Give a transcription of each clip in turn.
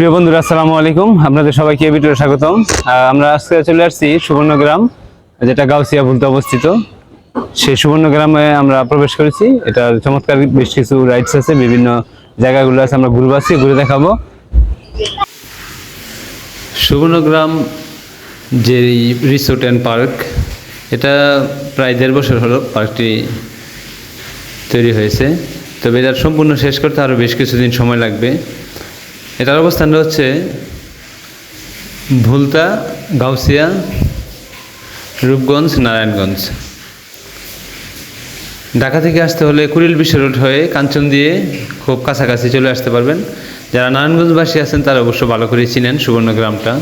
প্রিয় বন্ধুরা, আসসালামু আলাইকুম। আপনাদের সবাইকে এই ভিডিওতে স্বাগতম। আমরা আজকে চলে আসছি সুবর্ণগ্রাম, যেটা গাউসিয়া ভুলতে অবস্থিত। সেই সুবর্ণগ্রামে আমরা প্রবেশ করেছি। এটার চমৎকার বেশ কিছু রাইডস আছে, বিভিন্ন জায়গাগুলো আছে, আমরা ঘুরবো আছি ঘুরে দেখাবো। সুবর্ণগ্রাম যে রিসোর্ট অ্যান্ড পার্ক এটা প্রায় দেড় বছর হলো পার্কটি তৈরি হয়েছে। তবে এটার সম্পূর্ণ শেষ করতে আরও বেশ কিছুদিন সময় লাগবে। এটার অবস্থানটা হচ্ছে ভুলতা, গাউসিয়া, রূপগঞ্জ, নারায়ণগঞ্জ। ঢাকা থেকে আসতে হলে কুড়িল বিশ্ব রোড হয়ে কাঞ্চন দিয়ে খুব কাছাকাছি চলে আসতে পারবেন। যারা নারায়ণগঞ্জবাসী আছেন, তারা অবশ্য ভালো করেই চিনেন সুবর্ণগ্রামটা।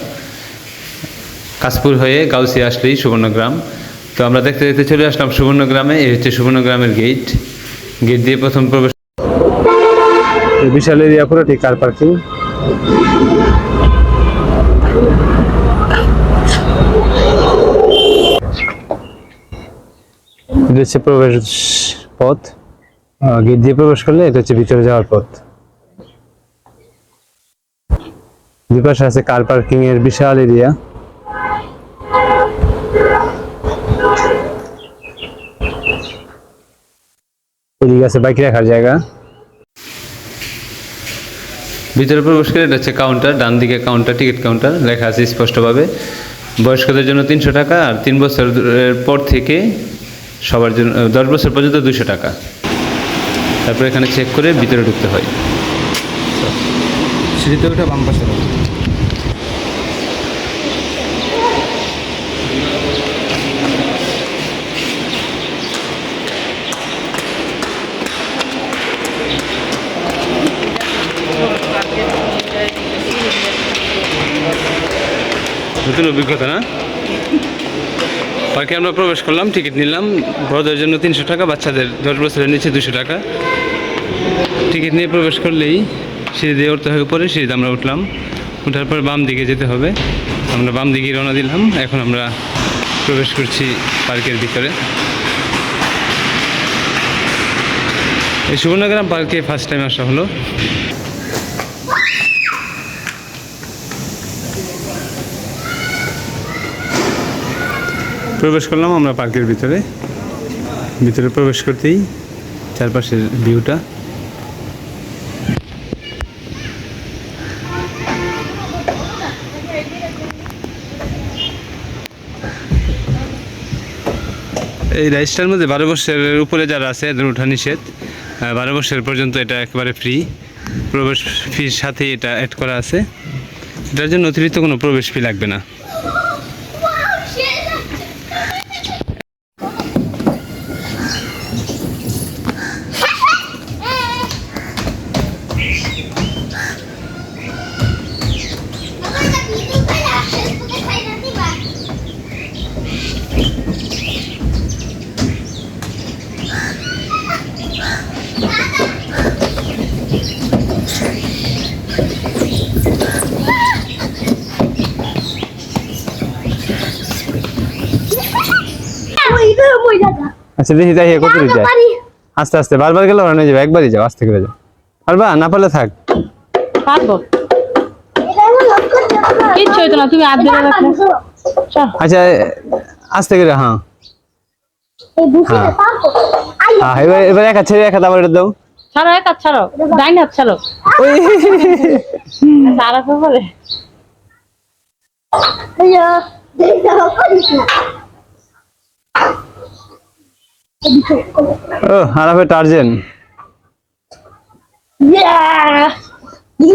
কাশপুর হয়ে গাউসিয়া আসলেই সুবর্ণগ্রাম। তো আমরা দেখতে দেখতে চলে আসলাম সুবর্ণগ্রামে। এই হচ্ছে সুবর্ণগ্রামের গেট গেট দিয়ে প্রথম প্রবেশ বিশাল এরিয়া পুরোটি কার পার্কিং এটা হচ্ছে প্রবেশ পথ। গেট দিয়ে প্রবেশ করলে এটা হচ্ছে ভিতরে যাওয়ার পথ। দুই পাশে আছে কার পার্কিং এর বিশাল এরিয়া এদিকে আছে বাইক রাখার জায়গা। ভিতরে প্রবেশ করে এটা হচ্ছে কাউন্টার ডান দিকে কাউন্টার টিকিট কাউন্টার লেখা আছে স্পষ্টভাবে। বয়স্কদের জন্য তিনশো টাকা আর তিন বছরের পর থেকে সবার জন্য দশ বছর পর্যন্ত দুশো টাকা। তারপরে এখানে চেক করে ভিতরে ঢুকতে হয়। সিঁড়িতে ওটা বাম পাশে। নতুন অভিজ্ঞতা, না? পার্কে আমরা প্রবেশ করলাম, টিকিট নিলাম। বড়দের জন্য তিনশো টাকা, বাচ্চাদের দশ বছরের নিচে দুশো টাকা। টিকিট নিয়ে প্রবেশ করলেই সিঁড়ি দিয়ে উঠতে হবে উপরে সিঁড়িতে আমরা উঠলাম। উঠার পর বাম দিকে যেতে হবে। আমরা বাম দিকে রওনা দিলাম। এখন আমরা প্রবেশ করছি পার্কের ভিতরে। এই সুবর্ণগ্রাম পার্কে ফার্স্ট টাইম আসা হলো। প্রবেশ করলাম আমরা পার্কের ভিতরে। ভিতরে প্রবেশ করতেই চারপাশের ভিউটা। এই রাইসটার মধ্যে বারো বছরের উপরে যারা আছে, এদের ওঠা নিষেধ। বারো বছর পর্যন্ত এটা একেবারে ফ্রি প্রবেশ ফির সাথে এটা অ্যাড করা আছে। এটার জন্য অতিরিক্ত কোনো প্রবেশ ফি লাগবে না। আচ্ছা দেখি যাই কত দূর যায়? আস্তে আস্তে বারবার গেলে ওরা নিয়ে যাবে একবারই যাও আস্তে করে যাও। পারবা? না পারলে থাক। পারব। কিচ্ছু হইতো না তুমি রাখলে আচ্ছা আস্তে করে হ্যাঁ। হ্যাঁ। এবার এবার এক ছেড়ে এক আবার এটা দাও। ছাড়ো এক হাত ছাড়ো। ডাইন হাত ছাড়ো। ওই। আর আছে বলে। ও হারাবে টার্জেন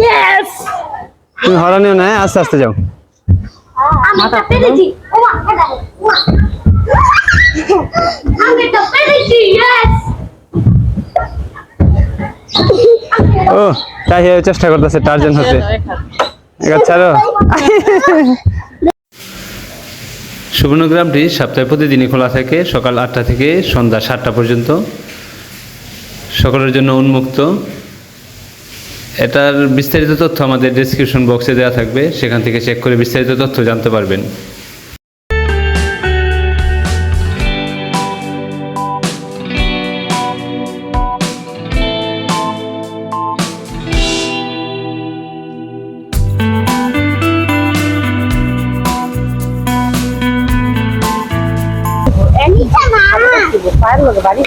Yes! তুমি হরানিও না হ্যাঁ? আস্তে আস্তে যাও। ও তাই চেষ্টা করতেছে টার্জেন হাত। ছাড়ো। সুবর্ণগ্রামটি সপ্তাহে প্রতিদিনই খোলা থাকে, সকাল আটটা থেকে সন্ধ্যা সাতটা পর্যন্ত। সকলের জন্য উন্মুক্ত। এটার বিস্তারিত তথ্য আমাদের ডিসক্রিপশন বক্সে দেওয়া থাকবে, সেখান থেকে চেক করে বিস্তারিত তথ্য জানতে পারবেন। বাড়ি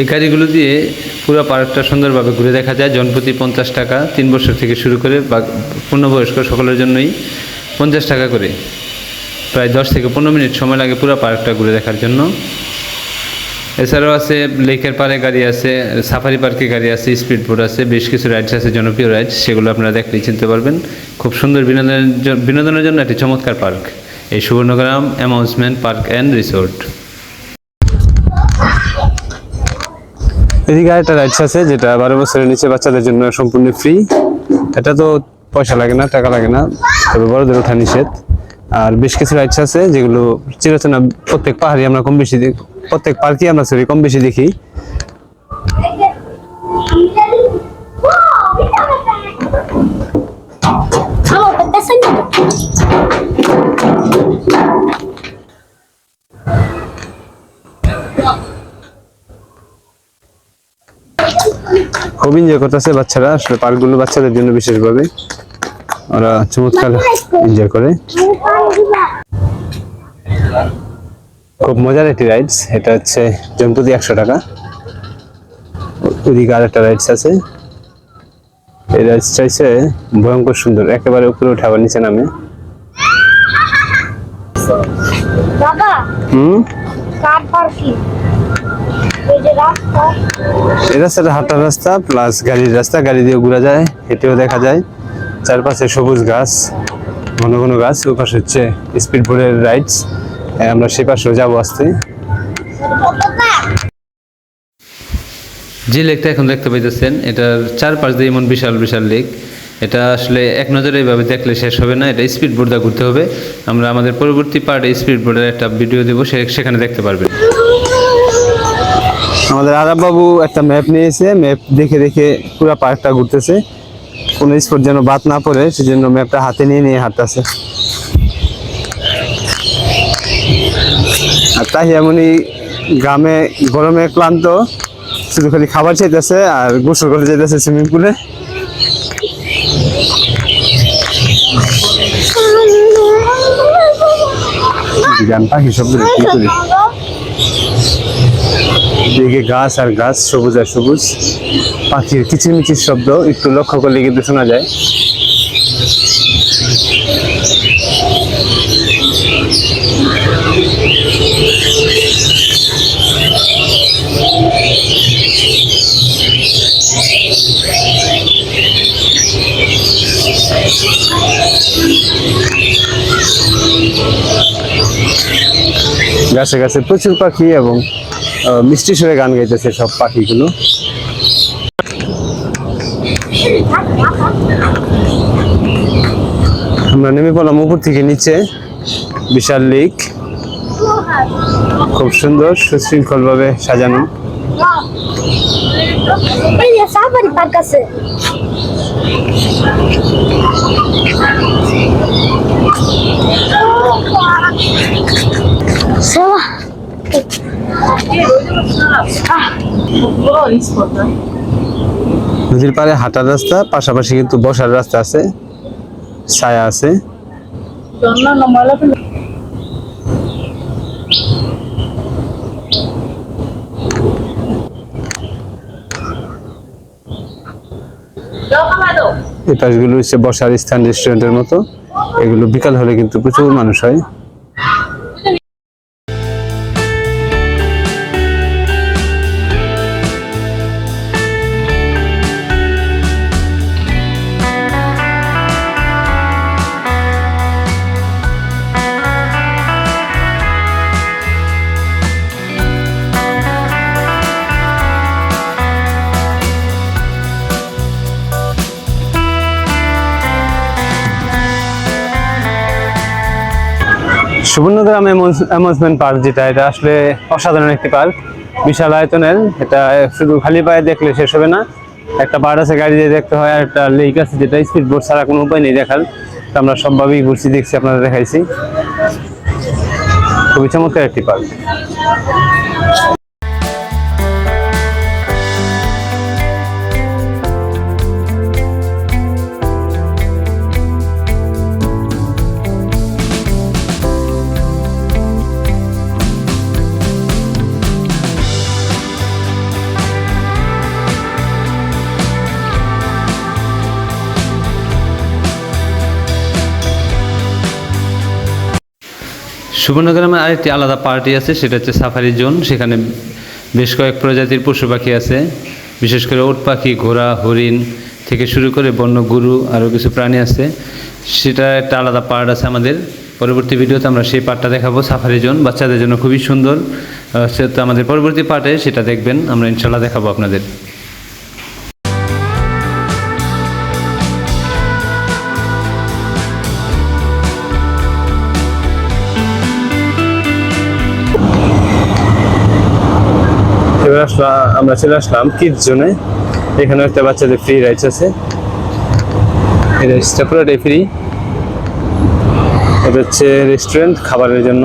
এই গাড়িগুলো দিয়ে পুরো পার্কটা সুন্দরভাবে ঘুরে দেখা যায়। জনপ্রতি পঞ্চাশ টাকা, তিন বছর থেকে শুরু করে বা পূর্ণবয়স্ক সকলের জন্যই পঞ্চাশ টাকা করে। প্রায় দশ থেকে পনেরো মিনিট সময় লাগে পুরো পার্কটা ঘুরে দেখার জন্য। এছাড়াও আছে লেকের পাড়ে গাড়ি আছে, সাফারি পার্কে গাড়ি আছে, স্পিড বোট আছে, বেশ কিছু রাইডস আছে, জনপ্রিয় রাইডস সেগুলো আপনারা দেখলেই চিনতে পারবেন। খুব সুন্দর বিনোদনের বিনোদনের জন্য একটি চমৎকার পার্ক। এই Subarnagram amusement park and resort. এদিকে একটা রাইডস আছে, যেটা বারো বছরের নিচে বাচ্চাদের জন্য সম্পূর্ণ ফ্রি এটা তো পয়সা লাগে না, টাকা লাগে না, তবে বড়দের ওঠা নিষেধ। আর বেশ কিছু রাইডস আছে, যেগুলো চিরচেনা প্রত্যেক পাহাড়ি আমরা কম বেশি প্রত্যেক পার্কে আমরা সরি, কম বেশি দেখি। খুব এনজয় করতেছে বাচ্চারা আসলে পার্কগুলো বাচ্চাদের জন্য বিশেষভাবে ওরা চমৎকার এনজয় করে। খুব মজার একটি রাইডস এটা হচ্ছে জনপ্রতি একশো টাকা। ওদিকে আর একটা রাইডস আছে। এই রাইডস চাইছে ভয়ঙ্কর সুন্দর একেবারে উপরে উঠে আবার নিচে নামে। বাবা হুম? কার পার্কি এই যে রাস্তাটা হাঁটার রাস্তা প্লাস গাড়ির রাস্তা গাড়ি দিয়ে ঘোরা যায় হেঁটেও দেখা যায়। চারপাশে সবুজ গাছ ঘন ঘন গাছ ওই পাশে হচ্ছে স্পিড বোর্ডের রাইডস আমরা সে পাশেও যাব আসতে। যে লেকটা এখন দেখতে পাইতেছেন এটার চারপাশ দিয়ে এমন বিশাল বিশাল লেক এটা আসলে এক নজরে এইভাবে দেখলে শেষ হবে না এটা স্পিড বোর্ড দিয়ে ঘুরতে হবে। আমরা আমাদের পরবর্তী পার্টে স্পিড বোর্ডের একটা ভিডিও দেবো সে- সেখানে দেখতে পারবেন। আমাদের আরাব বাবু একটা ম্যাপ নিয়েছে ম্যাপ দেখে দেখে পুরো পার্কটা ঘুরতেছে। কোনো স্পট যেন বাদ না পড়ে, সেজন্য ম্যাপটা হাতে নিয়ে নিয়ে হাঁটতেছে। আর তাই এমনই গ্রামে গরমে ক্লান্ত, শুধু খালি খাবার চাইতেছে আর গোসল করে যেতেছে সুইমিং পুলে গান পাখি শব্দ কি করি এদিকে গাছ আর গাছ সবুজ আর সবুজ। পাখির কিচিরমিচির শব্দ একটু লক্ষ্য করলে কিন্তু শোনা যায়। গাছে গাছে প্রচুর পাখি এবং মিষ্টি সুরে গান গাইতেছে সব পাখিগুলো। আমরা নেমে পড়লাম উপর থেকে নিচে। বিশাল লেক। খুব সুন্দর সুশৃঙ্খল ভাবে সাজানো আছে সেবা নদীর পাড়ে হাঁটার রাস্তা, পাশাপাশি কিন্তু বসার রাস্তা আছে, ছায়া আছে। এই পাশগুলো হচ্ছে বসার স্থান রেস্টুরেন্টের মতো। এগুলো বিকাল হলে কিন্তু প্রচুর মানুষ হয়। সুবর্ণগ্রাম অ্যামুজমেন্ট পার্ক যেটা, এটা আসলে অসাধারণ একটি পার্ক। বিশাল আয়তনের, এটা শুধু খালি পায়ে দেখলে শেষ হবে না। একটা পার্ক আছে, গাড়ি দিয়ে দেখতে হয়, আর একটা লেক আছে যেটা স্পিড বোর্ড ছাড়া কোনো উপায় নেই দেখার। তো আমরা সবভাবেই ঘুরছি, দেখছি আপনারা দেখাইছি। খুবই চমৎকার একটি পার্ক। সুবর্ণগ্রামে আরেকটি আলাদা পার্টি আছে, সেটা হচ্ছে সাফারি জোন। সেখানে বেশ কয়েক প্রজাতির পশু পাখি আছে। বিশেষ করে ওট পাখি, ঘোড়া, হরিণ থেকে শুরু করে বন্য, গরু, আরও কিছু প্রাণী আছে। সেটা একটা আলাদা পার্ট আছে আমাদের। পরবর্তী ভিডিওতে আমরা সেই পার্টটা দেখাবো, সাফারি জোন। বাচ্চাদের জন্য খুবই সুন্দর। সেটা আমাদের পরবর্তী পার্টে সেটা দেখবেন। আমরা ইনশাল্লাহ দেখাবো আপনাদের। আমরা চলে আসলাম কিডস জোনে। এখানে একটা বাচ্চাদের ফ্রি রাইডস আছে। এই রাইডসটা পুরোটাই ফ্রি এটা হচ্ছে রেস্টুরেন্ট খাবারের জন্য।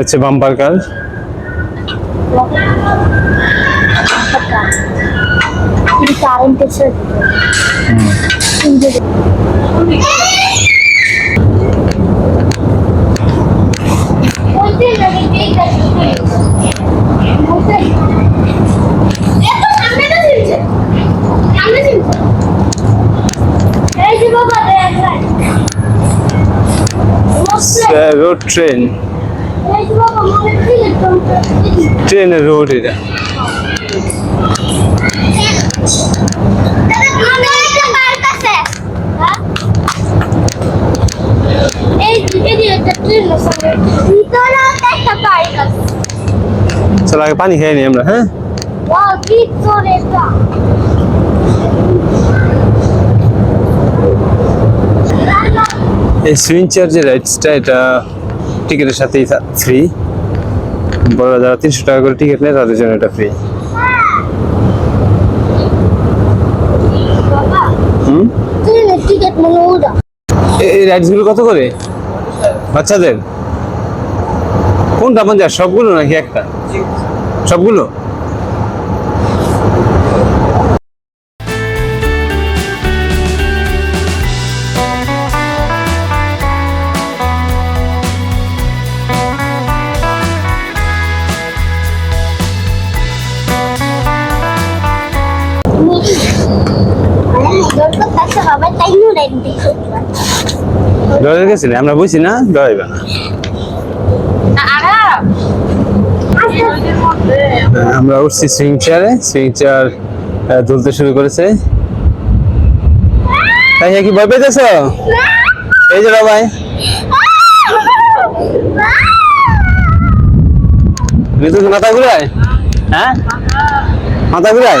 হচ্ছে বাম্পার কাজ Several train. ট্রেনের রোড এটা চলো আগে পানি খেয়ে নি আমরা হ্যাঁ এই সুইং চেয়ার যে এটা টিকিটের সাথেই ফ্রি বড় যারা তিনশো টাকা করে টিকিট নেয়, তাদের জন্য এটা ফ্রি এই রাইডসগুলো কত করে? বাচ্চাদের? কোনটা পঞ্চাশ সবগুলো নাকি একটা? সবগুলো? ডরে গেছি না আমরা বুঝছি না ডরাইবে না হ্যাঁ, আমরা উঠছি সুইং চেয়ারে সুইং চেয়ার দুলতে শুরু করেছে। তাই কি ভয় পেতেছ? এই যে ভাই মাথা ঘুরায়? হ্যাঁ? মাথা ঘুরায়?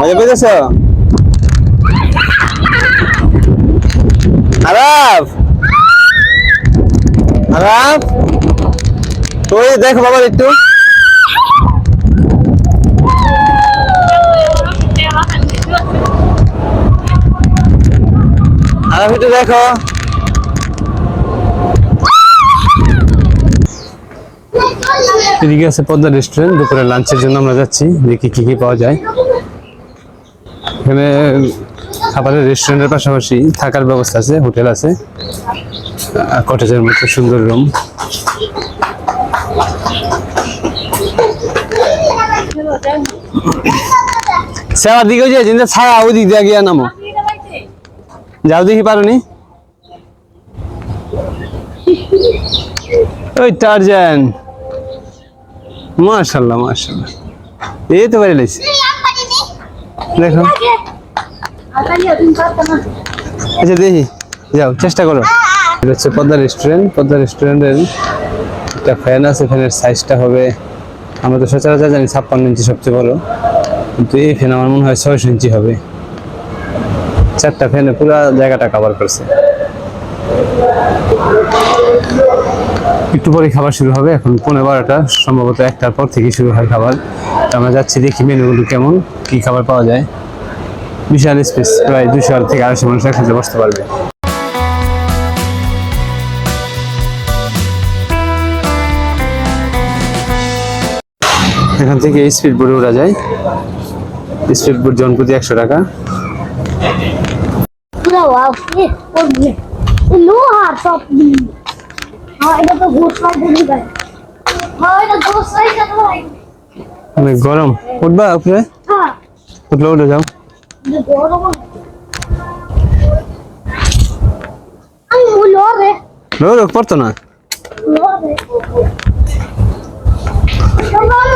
মজা পেয়েছ? আরাফ! আরাফ! ওই দেখো বাবা একটু। আরাফ, একটু দেখো। এদিকে আছে পদ্মা রেস্টুরেন্ট দুপুরে লাঞ্চের জন্য আমরা যাচ্ছি, দেখি কি কি পাওয়া যায়। এখানে খাবারের রেস্টুরেন্টের পাশাপাশি থাকার ব্যবস্থা আছে, হোটেল আছে। কটেজের মতো সুন্দর রুম সেবার দিকে যে জিনিস ছাড়া ওই দিক দিয়ে গিয়ে নামো। যাও দেখি পারো ওই টারজান মাশাল্লাহ মাশাল্লাহ। এই তো বাড়ি লাইছি দেখো। আচ্ছা দেখি। যাও, চেষ্টা করো। এটা হচ্ছে পদ্মা রেস্টুরেন্ট পদ্মা রেস্টুরেন্টের একটা ফ্যান আছে ফ্যানের সাইজটা হবে, আমরা তো সচরাচর জানি ছাপ্পান্ন ইঞ্চি সবচেয়ে বড়। কিন্তু এই ফ্যান আমার মনে হয় ছয়শো ইঞ্চি হবে। চারটা ফ্যানে পুরো জায়গাটা কভার করছে। একটু পরে খাবার শুরু হবে। এখন পনেরো বারোটা, সম্ভবত একটার পর থেকে শুরু হয় খাবার। আমরা যাচ্ছি, দেখি মেনুগুলো কেমন, কি খাবার পাওয়া যায়। বিশাল স্পেস প্রায় দুশো থেকে আড়াইশো মানুষ একসাথে বসতে পারবে। এখান থেকে স্পিড বোর্ডে ওঠা যায়। স্পিড বোর্ড জনপ্রতি একশো টাকা। সব হ্যাঁ হ্যাঁ অনেক গরম। উঠবা উপরে হ্যাঁ। উঠলে উঠে যাও।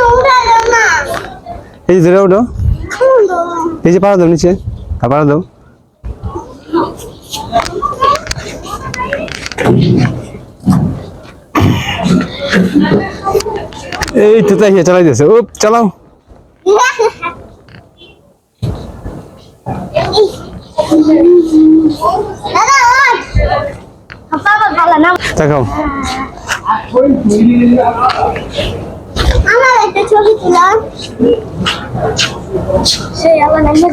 উড়া না এই যে ধরে এই যে পাড়া দাও নিচে হ্যাঁ পাড়া দাও এই তো তাই চালাই দিয়েছে। ও চালাও দাদা ওই বাবা ভালো না দেখাও আমার একটা ছবি তুলাম। সেই আমার নাম্বার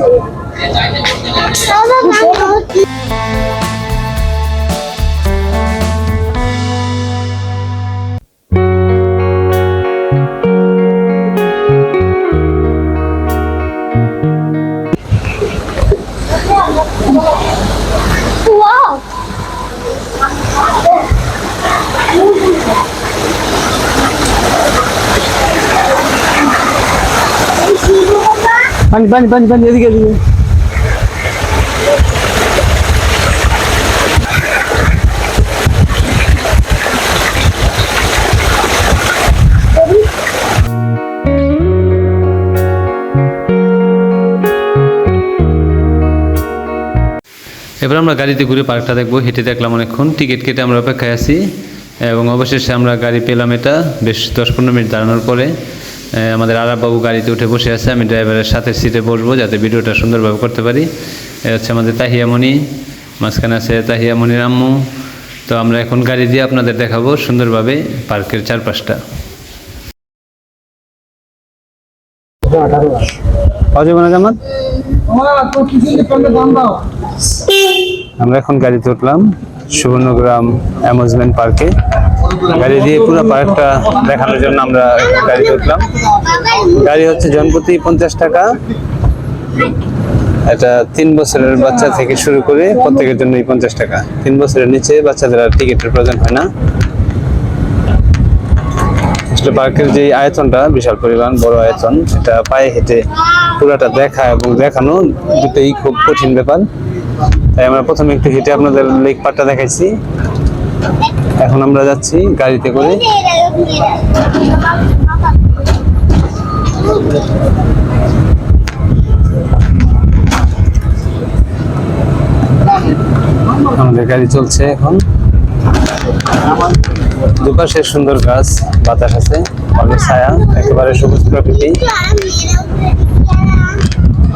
পানি পানি পানি পানি, এদিকে এদিকে। এবার আমরা গাড়িতে ঘুরে পার্কটা দেখব, হেঁটে দেখলাম অনেকক্ষণ। টিকিট কেটে আমরা অপেক্ষায় আছি এবং অবশেষে আমরা গাড়ি পেলাম এটা বেশ দশ পনেরো মিনিট দাঁড়ানোর পরে। আমাদের আরাববাবু গাড়িতে উঠে বসে আছে, আমি ড্রাইভারের সাথে সিটে বসবো যাতে ভিডিওটা সুন্দরভাবে করতে পারি। এ হচ্ছে আমাদের তাহিয়ামণি, মাঝখানে আছে তাহিয়ামণির আম্মু। তো আমরা এখন গাড়ি দিয়ে আপনাদের দেখাবো সুন্দরভাবে পার্কের চারপাশটা। আমরা এখন গাড়িতে উঠলাম, সুবর্ণগ্রাম অ্যামুজমেন্ট পার্কে। গাড়ি দিয়ে পুরো পার্কটা দেখানোর জন্য আমরা গাড়ি উঠলাম গাড়ি হচ্ছে জনপ্রতি পঞ্চাশ টাকা। এটা তিন বছরের বাচ্চা থেকে শুরু করে প্রত্যেকের জন্যই পঞ্চাশ টাকা। তিন বছরের নিচে বাচ্চাদের আর টিকিটের প্রয়োজন হয় না। পার্কের যে আয়তনটা, বিশাল পরিমাণ বড় আয়তন, এটা পায়ে হেঁটে পুরাটা দেখা এবং দেখানো দুটোই খুব কঠিন ব্যাপার। তাই আমরা প্রথমে একটু হেঁটে আপনাদের লেক পার্কটা দেখাইছি। এখন আমরা যাচ্ছি গাড়িতে করে। আমাদের গাড়ি চলছে এখন। দুপাশে সুন্দর গাছ, বাতাস আছে, অনেক ছায়া, একেবারে সবুজ প্রকৃতি।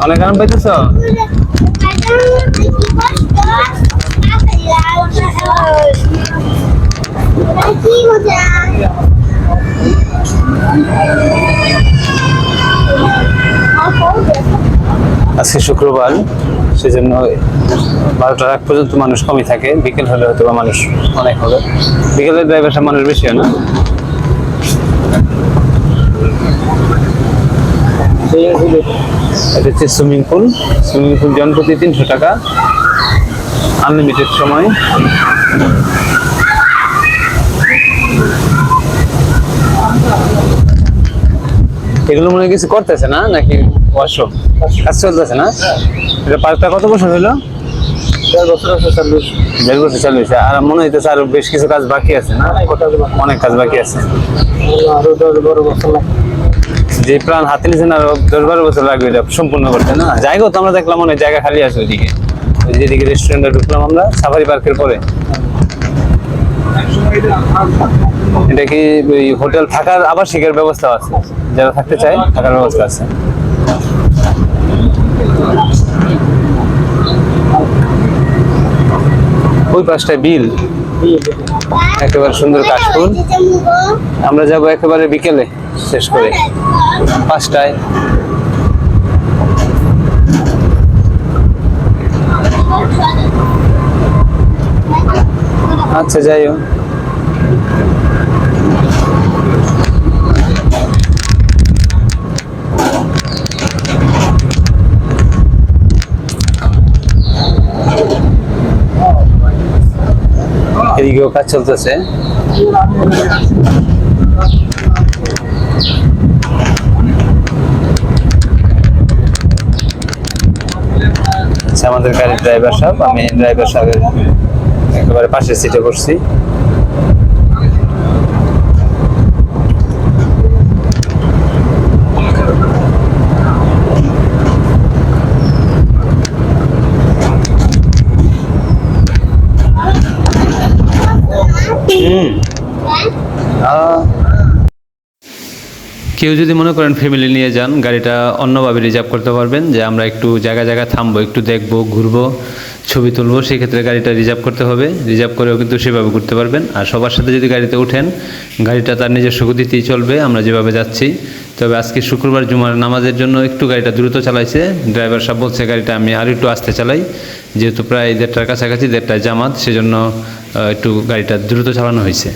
অনেক আরাম পাইতেছ? আজকে শুক্রবার, সেজন্য বারোটার আগ পর্যন্ত মানুষ কমই থাকে। বিকেল হলে হয়তো বা মানুষ অনেক হবে। বিকেলের ড্রাইভার মানুষ বেশি হয় না। এটা হচ্ছে সুইমিং পুল। সুইমিং পুল জন প্রতি তিনশো টাকা। আনলিমিটেড সময়। এগুলো মনে কিছু করতেছে না? নাকি ওয়াশরুম? কাজ চলতেছে না? এটা পার্কটা কত বছর হলো? দেড় বছর চালু হয়েছে আর মনে হইতেছে আরও বেশ কিছু কাজ বাকি আছে না? অনেক কাজ বাকি আছে। যে প্ল্যান হাতে নিয়েছেন আরও দশ বারো বছর লাগবে এটা সম্পূর্ণ করতে না? জায়গা তো আমরা দেখলাম অনেক জায়গা খালি আছে ওইদিকে। ওই যেদিকে রেস্টুরেন্টে ঢুকলাম আমরা সাফারি পার্কের পরে। এটা কি ওই হোটেল থাকার আবাসিকের ব্যবস্থা আছে? যারা থাকতে চায় থাকার ব্যবস্থা আছে। ওই পাশটায় বিল। একেবারে সুন্দর কাশফুল। আমরা যাব একেবারে বিকেলে শেষ করে। পাঁচটায়। আচ্ছা যাই হোক। এদিকেও কাজ চলতেছে। আচ্ছা আমাদের গাড়ির ড্রাইভার সাহেব, আমি ড্রাইভার সাহেবের একেবারে পাশের সিটে বসছি। কেউ যদি মনে করেন ফ্যামিলি নিয়ে যান, গাড়িটা অন্যভাবে রিজার্ভ করতে পারবেন, যে আমরা একটু জায়গা জায়গা থামবো, একটু দেখব, ঘুরবো, ছবি তুলবো সেক্ষেত্রে গাড়িটা রিজার্ভ করতে হবে। রিজার্ভ করেও কিন্তু সেভাবে করতে পারবেন। আর সবার সাথে যদি গাড়িতে ওঠেন, গাড়িটা তার নিজস্ব গতিতেই চলবে। আমরা যেভাবে যাচ্ছি তবে আজকে শুক্রবার জুমার নামাজের জন্য একটু গাড়িটা দ্রুত চালাইছে। ড্রাইভার সাহেব বলছে, গাড়িটা আমি আর একটু আসতে চালাই। যেহেতু প্রায় দেড়টার কাছাকাছি, দেড়টায় জামাত, সেজন্য একটু গাড়িটা দ্রুত চালানো হয়েছে।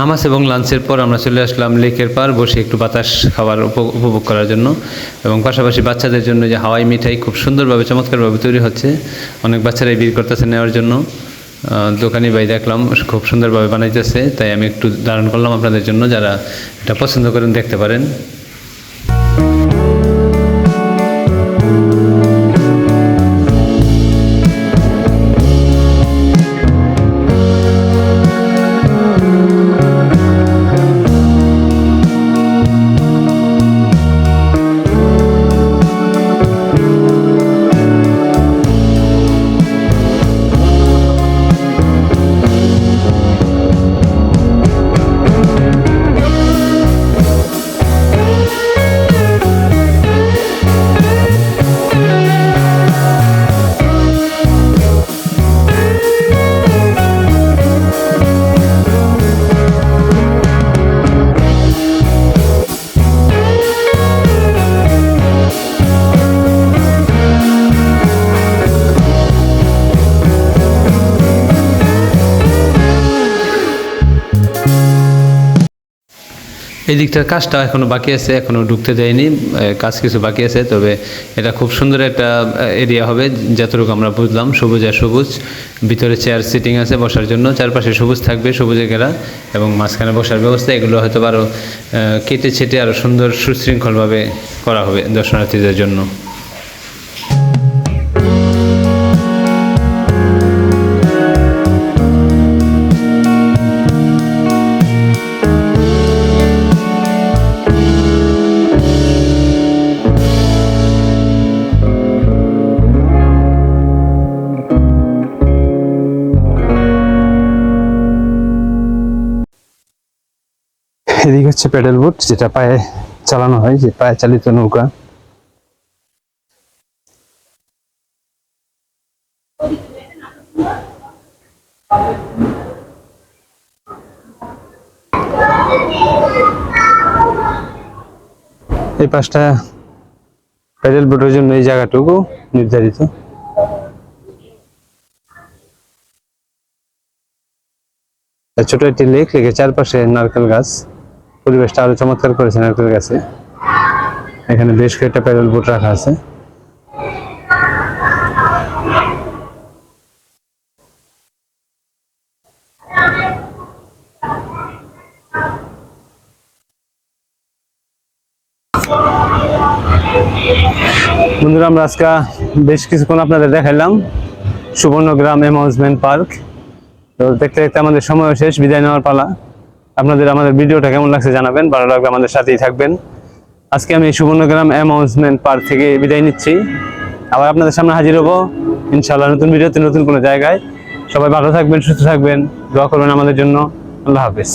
নামাজ এবং লাঞ্চের পর আমরা চলে আসলাম লেকের পার, বসে একটু বাতাস খাওয়ার উপ- উপভোগ করার জন্য। এবং পাশাপাশি বাচ্চাদের জন্য যে হাওয়াই মিঠাই খুব সুন্দরভাবে, চমৎকারভাবে তৈরি হচ্ছে। অনেক বাচ্চারাই বিয়ে করতেছে নেওয়ার জন্য। দোকানি ভাই দেখলাম, খুব সুন্দরভাবে বানাইতেছে। তাই আমি একটু ধারণ করলাম আপনাদের জন্য, যারা এটা পছন্দ করেন দেখতে পারেন। দিকটার কাজটা এখনও বাকি আছে, এখনও ঢুকতে যায়নি কাজ কিছু বাকি আছে, তবে এটা খুব সুন্দর একটা এরিয়া হবে, যতটুকু আমরা বুঝলাম, সবুজ আর সবুজ। ভিতরে চেয়ার সিটিং আছে বসার জন্য, চারপাশে সবুজ থাকবে, সবুজে ঘেরা, এবং মাঝখানে বসার ব্যবস্থা, এগুলো হয়তো আরও কেটে ছেটে আরও সুন্দর সুশৃঙ্খলভাবে করা হবে দর্শনার্থীদের জন্য। এদিকে হচ্ছে প্যাডেল বোট, যেটা পায়ে চালানো হয়, যে পায়ে চালিত নৌকা। এই পাশটা প্যাডেল বোটের জন্য এই জায়গাটুকু নির্ধারিত। ছোট একটি লেক, লেকের চারপাশে নারকেল গাছ। পরিবেশটা আরও চমৎকার করেছে নারকেল গাছে। এখানে বেশ কয়েকটা প্যাডেল বোট রাখা আছে। বন্ধুরা, আমরা আজকে বেশ কিছুক্ষণ আপনাদের দেখাইলাম। Subarnagram amusement park. তো দেখতে দেখতে আমাদের সময় শেষ, বিদায় নেওয়ার পালা। আপনাদের আমাদের ভিডিওটা কেমন লাগছে জানাবেন, ভালো লাগবে আমাদের সাথেই থাকবেন। আজকে আমি সুবর্ণগ্রাম অ্যামাউন্সমেন্ট পার্ক থেকে বিদায় নিচ্ছি। আবার আপনাদের সামনে হাজির হব ইনশাল্লাহ নতুন ভিডিওতে নতুন কোনো জায়গায়। সবাই ভালো থাকবেন, সুস্থ থাকবেন, দোয়া করবেন আমাদের জন্য। আল্লাহ হাফেজ।